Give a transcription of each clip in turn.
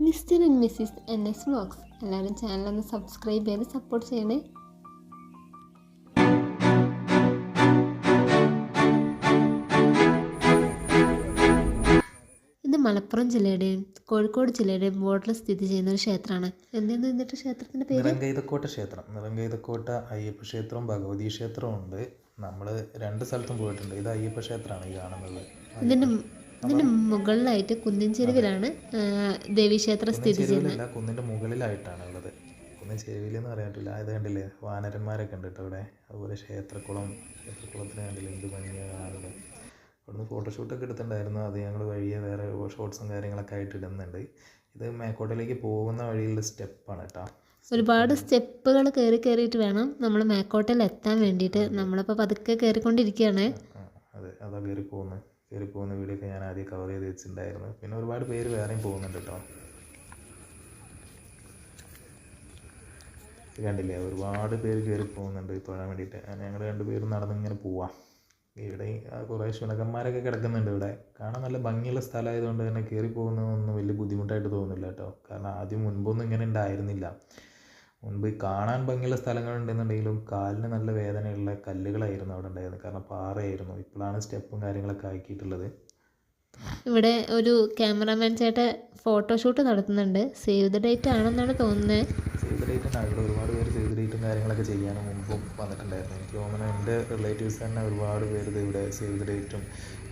Mister and missus N S vlogs എല്ലാവരും ചാനലൊന്ന് subscribe ചെയ്ത് സപ്പോർട്ട് ചെയ്യണേ. ഇത് മലപ്പുറം ജില്ലയുടെയും കോഴിക്കോട് ജില്ലയുടെയും ബോർഡറിൽ സ്ഥിതി ചെയ്യുന്ന ഒരു ക്ഷേത്രമാണ്. എന്തെന്ന് എന്നിട്ട് ക്ഷേത്രത്തിന്റെ പേര്? നിറങ്കൈതക്കോട്ട ക്ഷേത്രം. നിറങ്കൈതക്കോട്ട അയ്യപ്പ ക്ഷേത്രവും ഭഗവതി ക്ഷേത്രവും ഉണ്ട്. നമ്മൾ രണ്ട് സ്ഥലത്തും പോയിട്ടുണ്ട്. ഇത് അയ്യപ്പ ക്ഷേത്രമാണ് ഈ കാണുന്നത്. ഇതിന്റെ ഇതിന്റെ മുകളിലായിട്ട് കുന്നിൻ ചെരുവിലാണ് ദേവീക്ഷേത്രം സ്ഥിതി ചെയ്യുന്നത്. കുന്നിന്റെ മുകളിലായിട്ടാണ് ഉള്ളത്. കുന്നിൻ ചെരുവിൽ എന്ന് പറയാനില്ല. ഇത് കണ്ടില്ലേ? വാനരന്മാരൊക്കെ ഉണ്ട് കേട്ടോ ഇവിടെ. അതുപോലെ ക്ഷേത്രക്കുളം ക്ഷേത്രക്കുളത്തിന് കണ്ടില്ലേ? എന്ത് ഭംഗിയാണ് കാണുന്നത്. അവിടുന്ന് ഫോട്ടോഷൂട്ടൊക്കെ എടുത്തിട്ടുണ്ടായിരുന്നു. അത് ഞങ്ങൾ വഴിയെ വേറെ ഷോർട്സും കാര്യങ്ങളൊക്കെ ആയിട്ട് ഇടുന്നുണ്ട്. ഇത് മേക്കോട്ടയിലേക്ക് പോകുന്ന വഴിയുള്ള സ്റ്റെപ്പാണ് കേട്ടോ. ഒരുപാട് സ്റ്റെപ്പുകൾ കയറി കയറിയിട്ട് വേണം നമ്മൾ മേക്കോട്ടയിൽ എത്താൻ വേണ്ടിയിട്ട്. നമ്മളിപ്പോൾ പതുക്കെ കയറിക്കൊണ്ടിരിക്കുകയാണ് അതെ. അതാ കയറി പോകുന്നത്. കയറി പോകുന്ന വീഡിയോ ഒക്കെ ഞാൻ ആദ്യം കവർ ചെയ്ത് വെച്ചിട്ടുണ്ടായിരുന്നു. പിന്നെ ഒരുപാട് പേര് വേറെയും പോകുന്നുണ്ട് കേട്ടോ. കണ്ടില്ലേ? ഒരുപാട് പേര് കയറി പോകുന്നുണ്ട് തൊഴാൻ വേണ്ടിയിട്ട്. ഞങ്ങൾ രണ്ടുപേരും നടന്ന് ഇങ്ങനെ പോവാം. ഇവിടെ കുറേ ശുനകന്മാരൊക്കെ കിടക്കുന്നുണ്ട് ഇവിടെ. കാണാൻ നല്ല ഭംഗിയുള്ള സ്ഥലമായതുകൊണ്ട് തന്നെ കയറി പോകുന്നതൊന്നും വലിയ ബുദ്ധിമുട്ടായിട്ട് തോന്നുന്നില്ല കേട്ടോ. കാരണം ആദ്യം മുൻപൊന്നും ഇങ്ങനെ ഉണ്ടായിരുന്നില്ല. മുൻപ് ഈ കാണാൻ ഭംഗിയുള്ള സ്ഥലങ്ങളുണ്ടെന്നുണ്ടെങ്കിലും കാലിന് നല്ല വേദനയുള്ള കല്ലുകളായിരുന്നു അവിടെ ഉണ്ടായിരുന്നത്. കാരണം പാറയായിരുന്നു. ഇപ്പോഴാണ് സ്റ്റെപ്പും കാര്യങ്ങളൊക്കെ ആക്കിയിട്ടുള്ളത്. ഇവിടെ ഒരു ക്യാമറാമാൻ ചേട്ടൻ ഫോട്ടോഷൂട്ട് നടത്തുന്നുണ്ട്. സേവ് ദ ഡേറ്റ് ആണെന്നാണ് തോന്നുന്നത് സേവ് ദ ഡേറ്റ് ആണ് ഇവിടെ ഒരുപാട് പേര് സേവ് ഡേറ്റും കാര്യങ്ങളൊക്കെ ചെയ്യാനും മുമ്പും വന്നിട്ടുണ്ടായിരുന്നു. എനിക്ക് തോന്നുന്നു എന്റെ റിലേറ്റീവ്സ് തന്നെ ഒരുപാട് പേര് ഇവിടെ സേവ് ദ ഡേറ്റും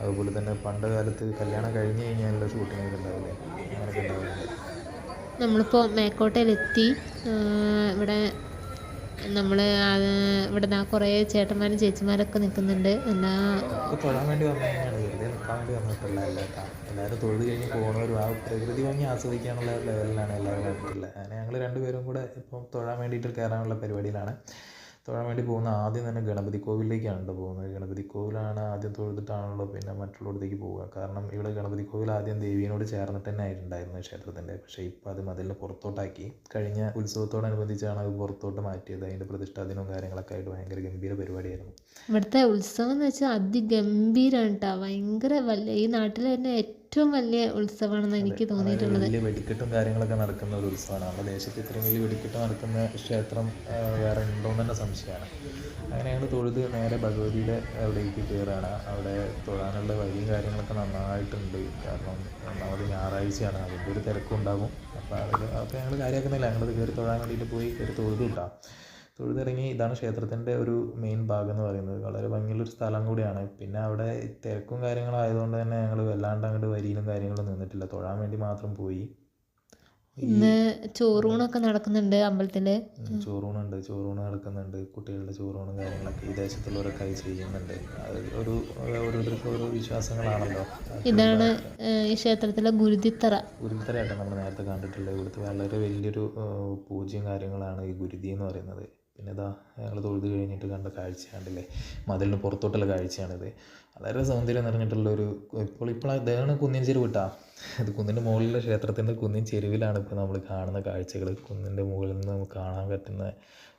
അതുപോലെ തന്നെ പണ്ട് കാലത്ത് കല്യാണം കഴിഞ്ഞ് കഴിഞ്ഞാലുള്ള ഷൂട്ടിങ്ങൊക്കെ ഉണ്ടാവില്ലേ? അങ്ങനെയൊക്കെ ഉണ്ടാവുന്നുണ്ട്. നമ്മളിപ്പോൾ മേക്കോട്ടയിലെത്തി ഇവിടെ നമ്മൾ ഇവിടെ ദാ കുറേ ചേട്ടന്മാരും ചേച്ചിമാരൊക്കെ നിൽക്കുന്നുണ്ട്. ഇപ്പോൾ തൊഴാൻ വേണ്ടി വന്നതാണ് വെറുതെ നിൽക്കാൻ വേണ്ടി വന്നിട്ടില്ല എല്ലാവരും. തൊഴുത് കഴിഞ്ഞ് പോകുന്നവരും ആ പ്രകൃതി ഭംഗി ആസ്വദിക്കാനുള്ള ലെവലിലാണ് എല്ലാവരും വന്നിട്ടുള്ളത്. അങ്ങനെ ഞങ്ങൾ രണ്ടുപേരും കൂടെ ഇപ്പം തൊഴാൻ വേണ്ടിയിട്ട് കയറാനുള്ള പരിപാടിയിലാണ്. തൊഴാൻ വേണ്ടി പോകുന്ന ആദ്യം തന്നെ ഗണപതി കോവിലേക്കാണ് കേട്ടോ പോകുന്നത്. ഗണപതി കോവിലാണ് ആദ്യം തൊഴുതിട്ടാണല്ലോ പിന്നെ മറ്റുള്ളിടത്തേക്ക് പോവുക. കാരണം ഇവിടെ ഗണപതി കോവിൽ ആദ്യം ദേവിയോട് ചേർന്നിട്ട് തന്നെ ആയിട്ടുണ്ടായിരുന്നു ക്ഷേത്രത്തിന്റെ. പക്ഷേ ഇപ്പോൾ അത് മതിലിന് പുറത്തോട്ടാക്കി. കഴിഞ്ഞ ഉത്സവത്തോടനുബന്ധിച്ചാണ് അത് പുറത്തോട്ട് മാറ്റിയത്. അതിന്റെ പ്രതിഷ്ഠാദിനവും കാര്യങ്ങളൊക്കെ ആയിട്ട് ഭയങ്കര ഗംഭീര പരിപാടിയായിരുന്നു. ഇവിടുത്തെ ഉത്സവം എന്ന് വെച്ചാൽ അതിഗംഭീരമാണ് കേട്ടോ ഭയങ്കര വലിയ ഈ നാട്ടിൽ തന്നെ ഏറ്റവും വലിയ ഉത്സവമാണെന്ന് എനിക്ക് തോന്നിയിട്ടുള്ളത്. വലിയ വെടിക്കെട്ടും കാര്യങ്ങളൊക്കെ നടക്കുന്ന ഒരു ഉത്സവമാണ്. നമ്മുടെ ദേശത്ത് ഇത്രയും വലിയ വെടിക്കെട്ട് നടക്കുന്ന ക്ഷേത്രം വേറെ ഉണ്ടോയെന്ന് തന്നെ സംശയമാണ്. അങ്ങനെയാണ് ഞങ്ങൾ തൊഴുത് നേരെ ഭഗവതിയുടെ അവിടേക്ക് കയറുകയാണ്. അവിടെ തൊഴാനുള്ള വഴിയും കാര്യങ്ങളൊക്കെ നന്നായിട്ടുണ്ട്. കാരണം ഒന്നാമത് ഞായറാഴ്ചയാണ് അതിന്റെ ഒരു തിരക്കും ഉണ്ടാകും അപ്പോൾ അതൊക്കെ ഞങ്ങൾ കാര്യമാക്കുന്നില്ല. ഞങ്ങളത് കയറി തൊഴാൻ വേണ്ടിയിട്ട് പോയി കയറി തൊഴുതുണ്ടാകും തൊഴുതിറങ്ങി ഇതാണ് ക്ഷേത്രത്തിന്റെ ഒരു മെയിൻ ഭാഗം എന്ന് പറയുന്നത്. വളരെ ഭംഗിയുള്ളൊരു സ്ഥലം കൂടിയാണ്. പിന്നെ അവിടെ തിരക്കും കാര്യങ്ങളും ആയതുകൊണ്ട് തന്നെ ഞങ്ങൾ വല്ലാണ്ട് അങ്ങോട്ട് വരിയിലും കാര്യങ്ങളും നിന്നിട്ടില്ല. തൊഴാൻ വേണ്ടി മാത്രം പോയി. ഇന്ന് ചോറൂണൊക്കെ നടക്കുന്നുണ്ട് അമ്പലത്തിൽ ചോറൂണുണ്ട്. ചോറൂണ് നടക്കുന്നുണ്ട്. കുട്ടികളുടെ ചോറൂണും കാര്യങ്ങളൊക്കെ ഈ ദേശത്തുള്ളവരൊക്കെ അത് ചെയ്യുന്നുണ്ട്. ഒരു ഓരോരുത്തർക്കും ഓരോ വിശ്വാസങ്ങളാണല്ലോ. ഇതാണ് ഈ ക്ഷേത്രത്തിലെ ഗുരുതിത്തറ. ഗുരുതിത്തറയായിട്ട് നമ്മൾ നേരത്തെ കണ്ടിട്ടുള്ളത്. ഇവിടുത്തെ വളരെ വലിയൊരു പൂജയും കാര്യങ്ങളാണ് ഈ ഗുരുതി എന്ന് പറയുന്നത്. പിന്നെ ഇതാ ഞങ്ങൾ തൊഴുത് കഴിഞ്ഞിട്ട് കണ്ട കാഴ്ച കണ്ടില്ലേ മതിലിന് പുറത്തോട്ടുള്ള കാഴ്ചയാണിത്. വളരെ സൗന്ദര്യം നിറഞ്ഞിട്ടുള്ള ഒരു ഇപ്പോൾ ഇപ്പോൾ ഇതാണ് കുന്നിൻ ചെരുവ് കേട്ടാ ഇത് കുന്നിന്റെ മുകളിലെ ക്ഷേത്രത്തിന്റെ കുന്നിൻ ചെരുവിലാണ് ഇപ്പോൾ നമ്മൾ കാണുന്ന കാഴ്ചകൾ കുന്നിന്റെ മുകളിൽ നിന്ന് നമുക്ക് കാണാൻ പറ്റുന്ന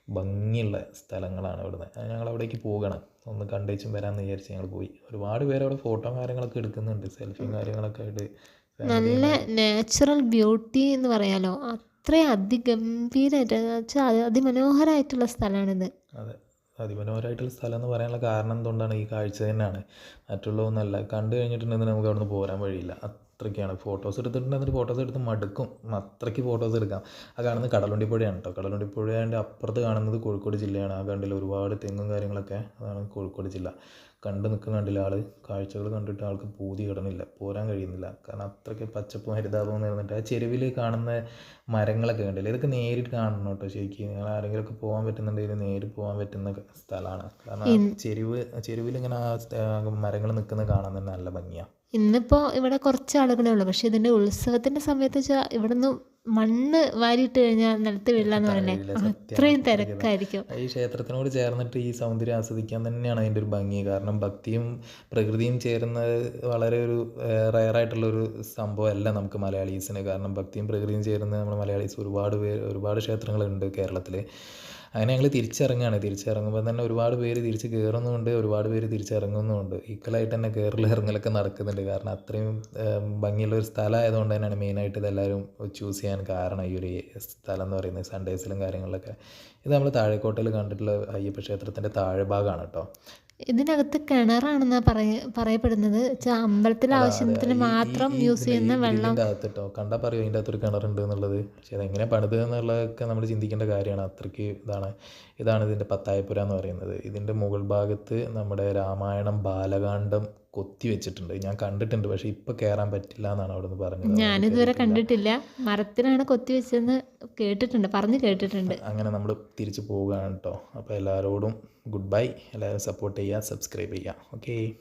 ഭംഗിയുള്ള സ്ഥലങ്ങളാണ് ഇവിടുന്ന്. ഞങ്ങൾ അവിടേക്ക് പോകണം. ഒന്ന് കണ്ടേച്ചും വരാമെന്ന് വിചാരിച്ച് ഞങ്ങൾ പോയി. ഒരുപാട് പേര് അവിടെ ഫോട്ടോ കാര്യങ്ങളൊക്കെ എടുക്കുന്നുണ്ട്. സെൽഫിയും കാര്യങ്ങളൊക്കെ ആയിട്ട് നല്ല നാച്ചുറൽ ബ്യൂട്ടി എന്ന് പറയാലോ. അത്രയും അതിഗംഭീരമായിട്ട് വെച്ചാൽ അതിമനോഹരമായിട്ടുള്ള സ്ഥലമാണിത്. അതെ. അതിമനോഹരമായിട്ടുള്ള സ്ഥലം എന്ന് പറയാനുള്ള കാരണം എന്തുകൊണ്ടാണ് ഈ കാഴ്ച തന്നെയാണ്? മറ്റുള്ളതൊന്നല്ല കണ്ടു കഴിഞ്ഞിട്ടുണ്ടെങ്കിൽ നമുക്ക് അവിടുന്ന് പോരാൻ വഴിയില്ല. അത്രയ്ക്കാണ്. ഫോട്ടോസ് എടുത്തിട്ടുണ്ടെങ്കിൽ ഫോട്ടോസ് എടുത്ത് മടുക്കും. അത്രയ്ക്ക് ഫോട്ടോസ് എടുക്കാം. ആ കാണുന്നത് കടലുണ്ടിപ്പുഴയാണ് കേട്ടോ കടലുണ്ടിപ്പുഴയുടെ അപ്പുറത്ത് കാണുന്നത് കോഴിക്കോട് ജില്ലയാണ്. ആ കണ്ടിൽ ഒരുപാട് തെങ്ങും കാര്യങ്ങളൊക്കെ അതാണ് കോഴിക്കോട് ജില്ല. കണ്ടു നിൽക്കുന്ന കണ്ടില്ല ആൾ കാഴ്ചകൾ കണ്ടിട്ട് ആൾക്ക് പൂതി കിടന്നില്ല. പോരാൻ കഴിയുന്നില്ല. കാരണം അത്രയ്ക്ക് പച്ചപ്പും ഹരിതാപവും നിറഞ്ഞിട്ട് ആ ചെരുവിൽ കാണുന്ന മരങ്ങളൊക്കെ കണ്ടില്ല? ഇതൊക്കെ നേരിട്ട് കാണണം കേട്ടോ ശരിക്കും. നിങ്ങൾ ആരെങ്കിലുമൊക്കെ പോകാൻ പറ്റുന്നുണ്ടെങ്കിൽ നേരിട്ട് പോകാൻ പറ്റുന്ന സ്ഥലമാണ്. കാരണം ചെരുവ് ചെരുവിൽ ഇങ്ങനെ ആ മരങ്ങൾ നിൽക്കുന്നത് കാണാൻ തന്നെ നല്ല ഭംഗിയാണ് ഇന്നിപ്പോ ഇവിടെ കുറച്ച് ആളുകളേ ഉള്ളൂ. പക്ഷെ ഇതിന്റെ ഉത്സവത്തിന്റെ സമയത്ത് വെച്ചാൽ ഇവിടെ നിന്ന് മണ്ണ് വാരിയിട്ട് കഴിഞ്ഞാൽ നിലത്ത് വീഴാന്ന് പറഞ്ഞേ അത്രയും തിരക്കായിരിക്കും. ഈ ക്ഷേത്രത്തിനോട് ചേർന്നിട്ട് ഈ സൗന്ദര്യം ആസ്വദിക്കാൻ തന്നെയാണ് അതിന്റെ ഒരു ഭംഗി. കാരണം ഭക്തിയും പ്രകൃതിയും ചേരുന്നത് വളരെ ഒരു റയറായിട്ടുള്ള ഒരു സംഭവമല്ല നമുക്ക് മലയാളീസിന്. കാരണം ഭക്തിയും പ്രകൃതിയും ചേരുന്ന നമ്മൾ മലയാളീസ് ഒരുപാട് പേര് ഒരുപാട് ക്ഷേത്രങ്ങളുണ്ട് കേരളത്തിൽ അങ്ങനെ ഞങ്ങൾ തിരിച്ചിറങ്ങുകയാണ് തിരിച്ചിറങ്ങുമ്പോൾ തന്നെ ഒരുപാട് പേര് തിരിച്ച് കയറുന്നുമുണ്ട് ഒരുപാട് പേര് തിരിച്ചിറങ്ങുന്നുമുണ്ട്. ഈക്വലായിട്ട് തന്നെ കയറൽ ഇറങ്ങലൊക്കെ നടക്കുന്നുണ്ട്. കാരണം അത്രയും ഭംഗിയുള്ള ഒരു സ്ഥലമായതുകൊണ്ട് തന്നെയാണ് മെയിനായിട്ട് ഇതെല്ലാവരും ചൂസ് ചെയ്യാൻ കാരണം ഈ ഒരു സ്ഥലം എന്ന് പറയുന്നത്. സൺഡേസിലും കാര്യങ്ങളിലൊക്കെ. ഇത് നമ്മൾ താഴേക്കോട്ടയിൽ കണ്ടിട്ടുള്ള അയ്യപ്പ ക്ഷേത്രത്തിന്റെ താഴെ ഭാഗമാണ് കേട്ടോ. ഇതിനകത്ത് കിണറാണെന്നാ പറയ പറയപ്പെടുന്നത്. അമ്പലത്തിലെ ആവശ്യത്തിന് മാത്രം യൂസ് ചെയ്യുന്ന വെള്ളം. ഇതിന്റെ അകത്ത് കേട്ടോ കണ്ടാൽ പറയും ഇതിന്റെ അകത്തൊരു കിണറുണ്ട് എന്നുള്ളത്? പക്ഷേ അതെങ്ങനെ പണിത് എന്നുള്ളതൊക്കെ നമ്മൾ ചിന്തിക്കേണ്ട കാര്യമാണ്. അത്രയ്ക്ക് ഇതാണ്. ഇതാണ് ഇതിന്റെ പത്തായപ്പുര എന്ന് പറയുന്നത്. ഇതിന്റെ മുകൾ ഭാഗത്ത് നമ്മുടെ രാമായണം ബാലകാന്ഡം കൊത്തി വെച്ചിട്ടുണ്ട്. ഞാൻ കണ്ടിട്ടുണ്ട്. പക്ഷെ ഇപ്പൊ കേറാൻ പറ്റില്ല എന്നാണ് അവിടെ നിന്ന് പറഞ്ഞത് ഞാനിതുവരെ കണ്ടിട്ടില്ല. മരത്തിനാണ് കൊത്തി വെച്ചതെന്ന് കേട്ടിട്ടുണ്ട്. പറഞ്ഞു കേട്ടിട്ടുണ്ട്. അങ്ങനെ നമ്മൾ തിരിച്ചു പോവുകയാണ് കേട്ടോ. അപ്പോൾ എല്ലാവരോടും ഗുഡ് ബൈ. എല്ലാവരും സപ്പോർട്ട് ചെയ്യുക സബ്സ്ക്രൈബ് ചെയ്യുക. ഓക്കേ.